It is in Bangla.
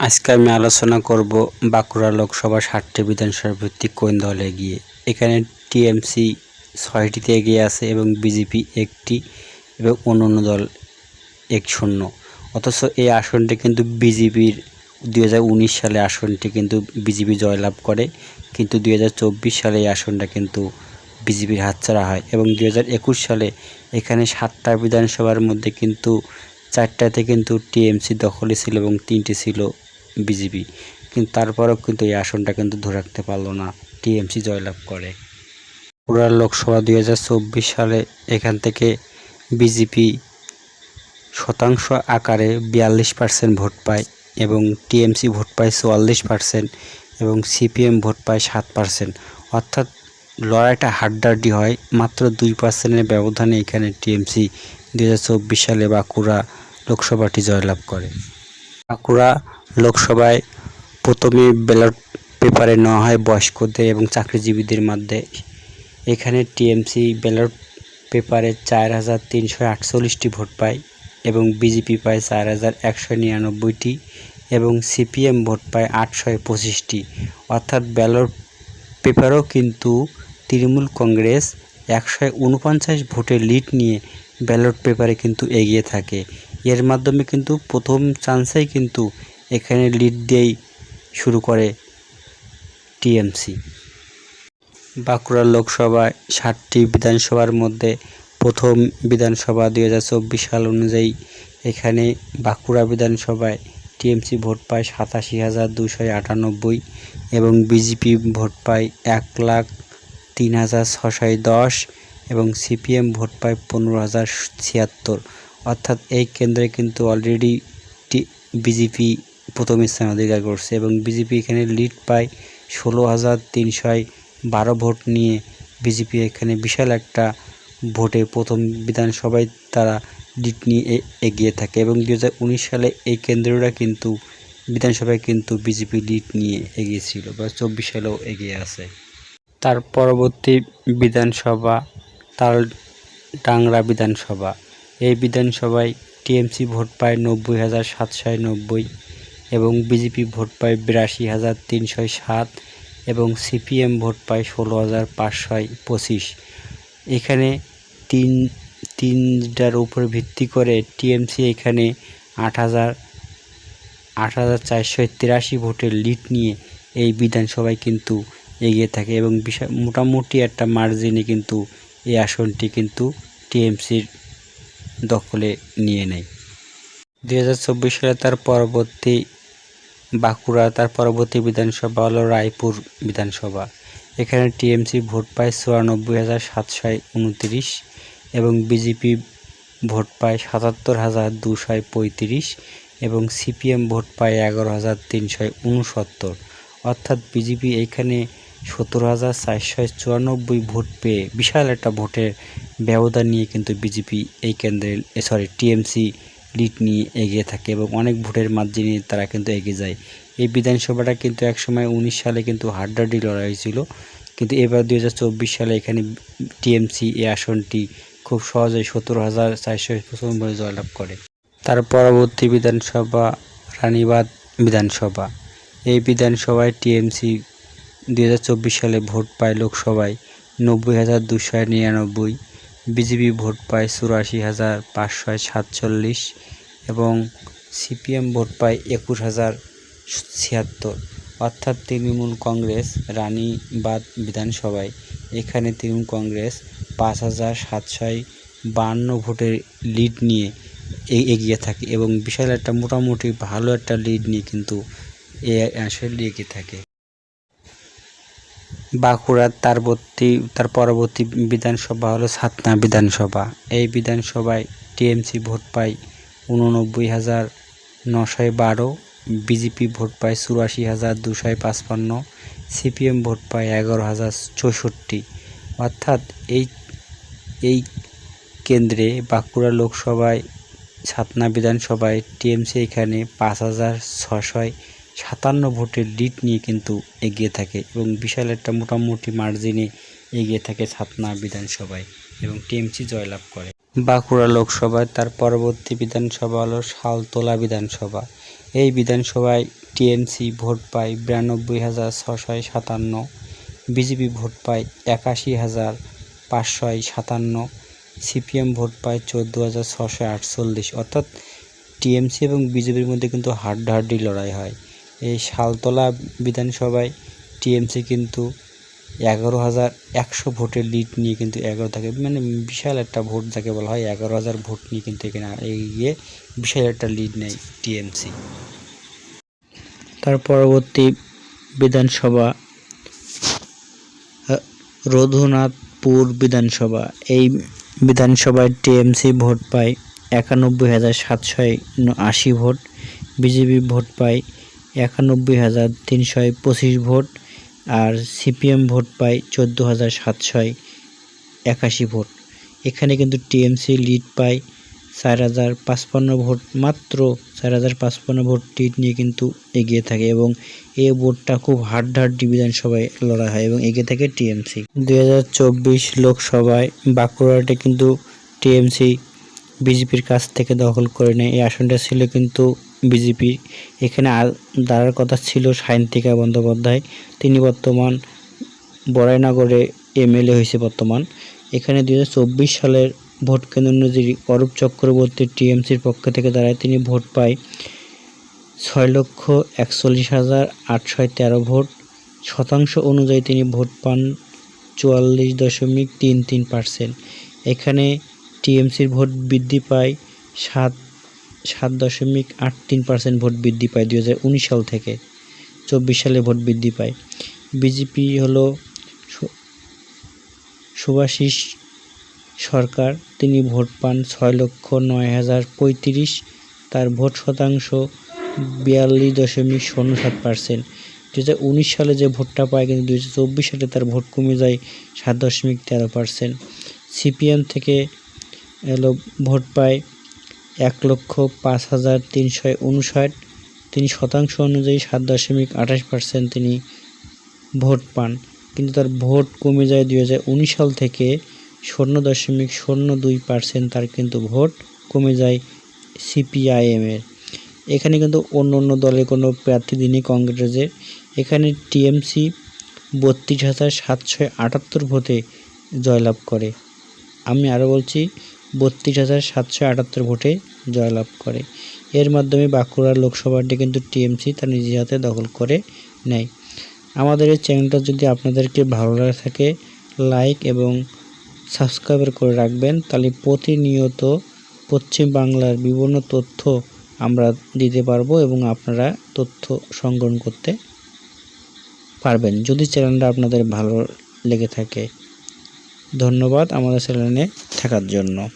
আজকে আমি আলোচনা করব বাঁকুড়া লোকসভা ষাটটি বিধানসভা ভিত্তিক কোন দলে এগিয়ে? এখানে টিএমসি ছয়টিতে এগিয়ে আছে এবং বিজেপি একটি এবং অন্য অন্য দল এক শূন্য। অথচ এই আসনটি কিন্তু বিজেপির দুই হাজার উনিশ সালে আসনটি কিন্তু বিজেপি জয়লাভ করে, কিন্তু দু হাজার চব্বিশ সালে এই আসনটা কিন্তু বিজেপির হাতছাড়া হয় এবং দু হাজার একুশ সালে এখানে সাতটা বিধানসভার মধ্যে কিন্তু চারটাতে কিন্তু টিএমসি দখলে ছিল এবং তিনটি ছিল বিজেপি। কিন্তু তারপরেও কিন্তু এই আসনটা কিন্তু ধরে রাখতে পারল না। টিএমসি জয়লাভ করে। পুরা লোকসভা দুই হাজার চব্বিশ সালে এখান থেকে বিজেপি শতাংশ আকারে বিয়াল্লিশ পার্সেন্ট ভোট পায় এবং টিএমসি ভোট পায় চুয়াল্লিশ পার্সেন্ট এবং সিপিএম ভোট পায় সাত পার্সেন্ট। অর্থাৎ লড়াইটা হাড্ডাহাড্ডি হয়। মাত্র দুই পার্সেন্টের ব্যবধানে এখানে টিএমসি দুই হাজার চব্বিশ সালে বাঁকুড়া লোকসভাটি জয়লাভ করে। বাঁকুড়া লোকসভায় প্রথমে ব্যালট পেপারে নেওয়া হয় বয়স্কদের এবং চাকরিজীবীদের মধ্যে। এখানে টিএমসি ব্যালট পেপারে চার হাজার তিনশো আটচল্লিশটি ভোট পায় এবং বিজেপি পায় চার হাজার একশো নিরানব্বইটি এবং সিপিএম ভোট পায় আটশো পঁচিশটি। অর্থাৎ ব্যালট পেপারও কিন্তু তৃণমূল কংগ্রেস একশো উনপঞ্চাশ ভোটের লিড নিয়ে ব্যালট পেপারে কিন্তু এগিয়ে থাকে। এর মাধ্যমে কিন্তু প্রথম চান্সেই কিন্তু এখানে লিড দিয়েই শুরু করে টিএমসি। বাঁকুড়া লোকসভায় ষাটটি বিধানসভার মধ্যে প্রথম বিধানসভা দু হাজার চব্বিশ সাল অনুযায়ী এখানে বাঁকুড়া বিধানসভায় টিএমসি ভোট পায় সাতাশি হাজার দুশো আটানব্বই এবং বিজেপি ভোট পায় এক লাখ তিন হাজার ছশো দশ এবং সিপিএম ভোট পায় পনেরো হাজার ছিয়াত্তর। অর্থাৎ এই কেন্দ্রে কিন্তু অলরেডি বিজেপি প্রথম স্থান অধিকার করছে এবং বিজেপি এখানে লিড পায় ষোলো হাজার তিনশো বারো ভোট নিয়ে। বিজেপি এখানে বিশাল একটা ভোটে প্রথম বিধানসভায় তারা লিড নিয়ে এগিয়ে থাকে এবং দু হাজার উনিশ সালে এই কেন্দ্রটা কিন্তু বিধানসভায় কিন্তু বিজেপি লিড নিয়ে এগিয়েছিল বা চব্বিশ সালেও এগিয়ে আছে। তার পরবর্তী বিধানসভা তাল টাংরা বিধানসভা। এই বিধানসভায় টিএমসি ভোট পায় নব্বই হাজার সাতশো নব্বই এবং বিজেপি ভোট পায় বিরাশি হাজার তিনশো সাত এবং সিপিএম ভোট পায় ষোলো হাজার পাঁচশো পঁচিশ। এখানে তিন, তিনটার উপর ভিত্তি করে টিএমসি এখানে আট হাজার আট হাজার চারশো তিরাশি ভোটের লিড নিয়ে এই বিধানসভায় কিন্তু এগিয়ে থাকে এবং বিশাল মোটামুটি একটা মার্জিনে কিন্তু এই আসনটি কিন্তু টিএমসির দখলে নিয়ে নেয়। দু হাজার চব্বিশ সালে তার পরবর্তী বাঁকুড়া, তার পরবর্তী বিধানসভা হলো রায়পুর বিধানসভা। এখানে টিএমসি ভোট পায় চুরানব্বই হাজার সাতশো উনত্রিশ এবং বিজেপি ভোট পায় সাতাত্তর হাজার দুশো পঁয়ত্রিশ এবং সিপিএম ভোট পায় এগারো হাজার তিনশো অর্থাৎ বিজেপি এইখানে সতেরো হাজার চারশো চুরানব্বই ভোট পেয়ে বিশাল একটা ভোটের ব্যবধান নিয়ে কিন্তু বিজেপি এই কেন্দ্রে সরি টিএমসি লিড নিয়ে এগিয়ে থাকে এবং অনেক ভোটের মাধ্যমে তারা কিন্তু এগিয়ে যায়। এই বিধানসভাটা কিন্তু একসময় উনিশ সালে কিন্তু হাড্ডাহাড্ডি লড়াই হয়েছিল। কিন্তু এবার দুই হাজার চব্বিশ সালে এখানে টিএমসি এই আসনটি খুব সহজেই সতেরো হাজার চারশো পঁচানব্বই জয়লাভ করে। তার পরবর্তী বিধানসভা রানীবাদ বিধানসভা। এই বিধানসভায় টিএমসি দু হাজার চব্বিশ সালে ভোট পায় লোকসভায় নব্বই হাজার দুশো নিরানব্বই, বিজেপি ভোট পায় চুরাশি হাজার পাঁচশো সাতচল্লিশ এবং সিপিএম ভোট পায় একুশ হাজার ছিয়াত্তর। অর্থাৎ তৃণমূল কংগ্রেস রানীবাদ বিধানসভায়। এখানে তৃণমূল কংগ্রেস পাঁচ হাজার সাতশো বান্ন ভোটের লিড নিয়ে এগিয়ে থাকে এবং বিশাল একটা মোটামুটি ভালো একটা লিড নিয়ে কিন্তু এ আসলে এগিয়ে থাকে। বাঁকুড়ার তারবর্তী তার পরবর্তী বিধানসভা হলো সাতনা বিধানসভা। এই বিধানসভায় টিএমসি ভোট পায় উননব্বই হাজার নশো বারো, বিজেপি ভোট পায় চুরাশি হাজার দুশো পাঁচপান্ন, সিপিএম ভোট পায় এগারো হাজার চৌষট্টি। অর্থাৎ এই এই কেন্দ্রে বাঁকুড়া লোকসভায় ছাতনা বিধানসভায় টিএমসি এখানে পাঁচ হাজার ছশয় সাতান্ন ভোটের লিড নিয়ে কিন্তু এগিয়ে থাকে এবং বিশাল একটা মোটামুটি মার্জিনে এগিয়ে থাকে ছাতনা বিধানসভায় এবং টিএমসি জয়লাভ করে। বাঁকুড়া লোকসভায়, তার পরবর্তী বিধানসভা হলো শালতোলা বিধানসভা। এই বিধানসভায় টিএমসি ভোট পায় বিরানব্বই হাজার ছশো সাতান্ন, বিজেপি ভোট পায় একাশি হাজার পাঁচশো সাতান্ন, সিপিএম ভোট পায় চোদ্দ হাজার ছশো আটচল্লিশ। অর্থাৎ টিএমসি এবং বিজেপির মধ্যে কিন্তু হাড্ডাহাড্ডি লড়াই হয়। এই শালতলা বিধানসভায় টিএমসি কিন্তু এগারো হাজার একশো ভোটের লিড নিয়ে কিন্তু এগারো থাকে। মানে বিশাল একটা ভোট যাকে বলা হয়, এগারো হাজার ভোট নিয়ে কিন্তু এখানে এগিয়ে বিশাল একটা লিড নেয় টিএমসি। তার পরবর্তী বিধানসভা রঘুনাথপুর বিধানসভা। এই বিধানসভায় টিএমসি ভোট পায় একানব্বই হাজার সাতশো আশি ভোট, বিজেপি ভোট পায় একানব্বই হাজার তিনশো পঁচিশ ভোট আর সিপিএম ভোট পায় চোদ্দ হাজার সাতশো একাশি ভোট। এখানে কিন্তু টিএমসি লিড পায় চার হাজার পাঁচপান্ন ভোট, মাত্র চার হাজার পাঁচপান্ন ভোট লিড নিয়ে কিন্তু এগিয়ে থাকে এবং এই ভোটটা খুব হাড্ডাহাড্ডি বিধানসভায় লড়া হয় এবং এগিয়ে থাকে টিএমসি। চব্বিশ লোকসভায় বাঁকুড়াতে কিন্তু টিএমসি বিজেপির কাছ থেকে দখল করে নেয়। এই আসনটা ছিল কিন্তু বিজেপি। এখানে দাঁড়ার কথা ছিল সায়ন্তিকা বন্দ্যোপাধ্যায়। তিনি বর্তমান বরাইনগরে এমএলএ হয়েছে বর্তমান। এখানে দু হাজার চব্বিশ সালের ভোট কেন্দ্র অনুযায়ী অরূপ চক্রবর্তী টিএমসির পক্ষ থেকে দাঁড়ায় তিনি ভোট পায় ছয় লক্ষ একচল্লিশ হাজার আটশো তেরো ভোট। শতাংশ অনুযায়ী তিনি ভোট পান চুয়াল্লিশ দশমিক তিন তিন পার্সেন্ট। এখানে টিএমসির ভোট বৃদ্ধি পায় সাত সাত দশমিক আট তিন পার্সেন্ট ভোট বৃদ্ধি পায় দুই হাজার উনিশ সাল থেকে। চব্বিশ সালে ভোট বৃদ্ধি পায়। বিজেপি হলো সু- সুভাষিস সরকার, তিনি ভোট পান ছয় লক্ষ নয় হাজার পঁয়ত্রিশ, তার ভোট শতাংশ বিয়াল্লিশ দশমিক শূন্য সাত পার্সেন্ট দু উনিশ সালে যে ভোটটা পায়, কিন্তু দু হাজার চব্বিশ সালে তার ভোট কমে যায় সাত দশমিক তেরো পার্সেন্ট সিপিএম থেকে এলো, ভোট পায় এক লক্ষ পাঁচ হাজার তিনশো উনষাট, তিনি শতাংশ অনুযায়ী সাত দশমিক আঠাশ পার্সেন্ট তিনি ভোট পান। কিন্তু তার ভোট কমে যায় দুই হাজার উনিশ সাল থেকে শূন্য দশমিক শূন্য দুই পার্সেন্ট তার কিন্তু ভোট কমে যায় সিপিআইএমের এখানে কিন্তু অন্য অন্য দলের কোনো প্রার্থী দিনই কংগ্রেসের। এখানে টিএমসি বত্রিশ হাজার সাতশো আটাত্তর ভোটে জয়লাভ করে। আমি আরও বলছি বত্রিশ হাজার সাতশো আটাত্তর ভোটে জয়লাভ করে। এর মাধ্যমে বাঁকুড়া লোকসভাটি কিন্তু টিএমসি তার নিজের হাতে দখল করে নেয়। আমাদের এই চ্যানেলটা যদি আপনাদেরকে ভালো লাগে থাকে, লাইক এবং সাবস্ক্রাইবার করে রাখবেন। তাহলে প্রতিনিয়ত পশ্চিম বাংলার বিভিন্ন তথ্য আমরা দিতে পারব এবং আপনারা তথ্য সংগ্রহ করতে পারবেন। যদি চ্যানেলটা আপনাদের ভালো লেগে থাকে, ধন্যবাদ আমাদের চ্যানেলে থাকার জন্য।